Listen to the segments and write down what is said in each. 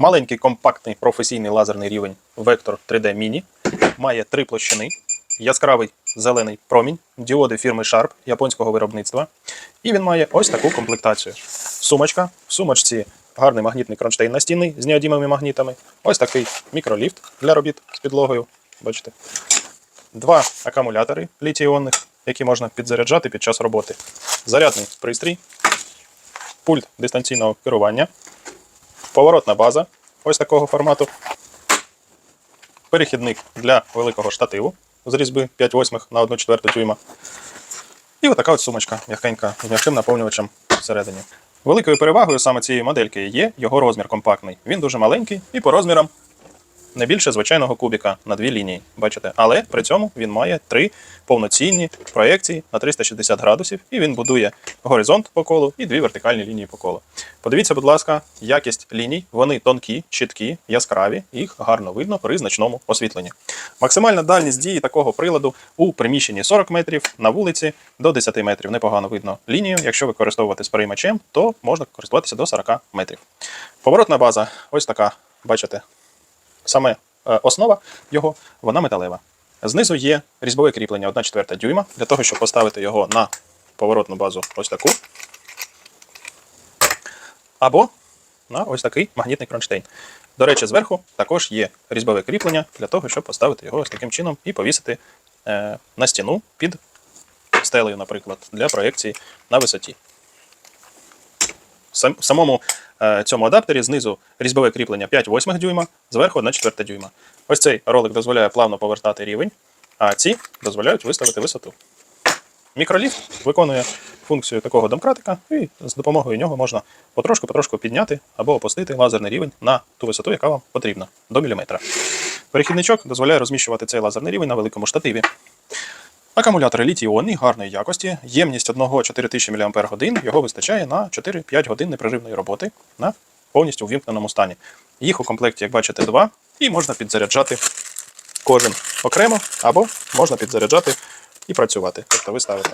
Маленький компактний професійний лазерний рівень Vector 3D Mini має три площини, яскравий зелений промінь, діоди фірми Sharp японського виробництва. І він має ось таку комплектацію. Сумочка. В сумочці гарний магнітний кронштейн настінний з неодімими магнітами. Ось такий мікроліфт для робіт з підлогою. Бачите. Два акумулятори літій-іонних, які можна підзаряджати під час роботи. Зарядний пристрій, пульт дистанційного керування, поворотна база ось такого формату, перехідник для великого штативу з різьби 5 восьмих на 1 четверту дюйма. І отака от сумочка м'якенька з м'яким наповнювачем всередині. Великою перевагою саме цієї модельки є його розмір компактний. Він дуже маленький і по розмірам не більше звичайного кубіка на дві лінії. Бачите, але при цьому він має три повноцінні проєкції на 360 градусів, і він будує горизонт по колу і дві вертикальні лінії по колу. Подивіться, будь ласка, якість ліній. Вони тонкі, чіткі, яскраві, їх гарно видно при значному освітленні. Максимальна дальність дії такого приладу у приміщенні 40 метрів, на вулиці до 10 метрів. Непогано видно лінію. Якщо використовувати з переймачем, то можна користуватися до 40 метрів. Поворотна база ось така, бачите, саме е, основа його, вона металева. Знизу є різьбове кріплення 1 четверта дюйма, для того, щоб поставити його на поворотну базу ось таку. Або на ось такий магнітний кронштейн. До речі, зверху також є різьбове кріплення для того, щоб поставити його ось таким чином і повісити е, на стіну під стелею, наприклад, для проєкції на висоті. В самому е, цьому адаптері знизу різьбове кріплення 5 восьмих дюйма, зверху 1 четверта дюйма. Ось цей ролик дозволяє плавно повертати рівень, а ці дозволяють виставити висоту. Мікроліфт виконує функцію такого домкратика, і з допомогою нього можна потрошку-потрошку підняти або опустити лазерний рівень на ту висоту, яка вам потрібна, до міліметра. Перехідничок дозволяє розміщувати цей лазерний рівень на великому штативі. Акумулятори літій-іонні гарної якості, ємність одного 4000 мАч, його вистачає на 4-5 годин непреривної роботи на повністю увімкненому стані. Їх у комплекті, як бачите, два, і можна підзаряджати кожен окремо, або можна підзаряджати і працювати. Тобто ви ставите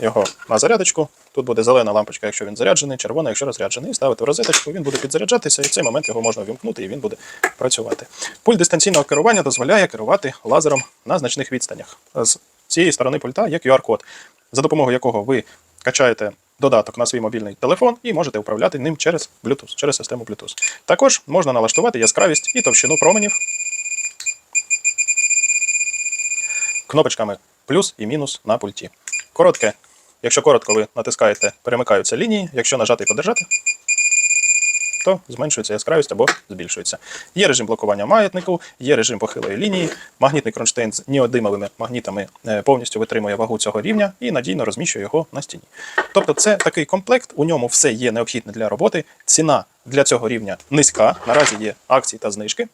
його на зарядочку. Тут буде зелена лампочка, якщо він заряджений, червона, якщо розряджений. І ставите в розеточку, він буде підзаряджатися, і в цей момент його можна вімкнути, і він буде працювати. Пульт дистанційного керування дозволяє керувати лазером на значних відстанях. З цієї сторони пульта є QR-код, за допомогою якого ви качаєте додаток на свій мобільний телефон і можете управляти ним через Bluetooth, через систему Bluetooth. Також можна налаштувати яскравість і товщину променів кнопочками плюс і мінус на пульті. Коротке. Якщо коротко ви натискаєте, перемикаються лінії. Якщо нажати і подержати, то зменшується яскравість або збільшується. Є режим блокування маятнику, є режим похилої лінії. Магнітний кронштейн з неодимовими магнітами е, повністю витримує вагу цього рівня і надійно розміщує його на стіні. Тобто, це такий комплект, у ньому все є необхідне для роботи. Ціна для цього рівня низька. Наразі є акції та знижки.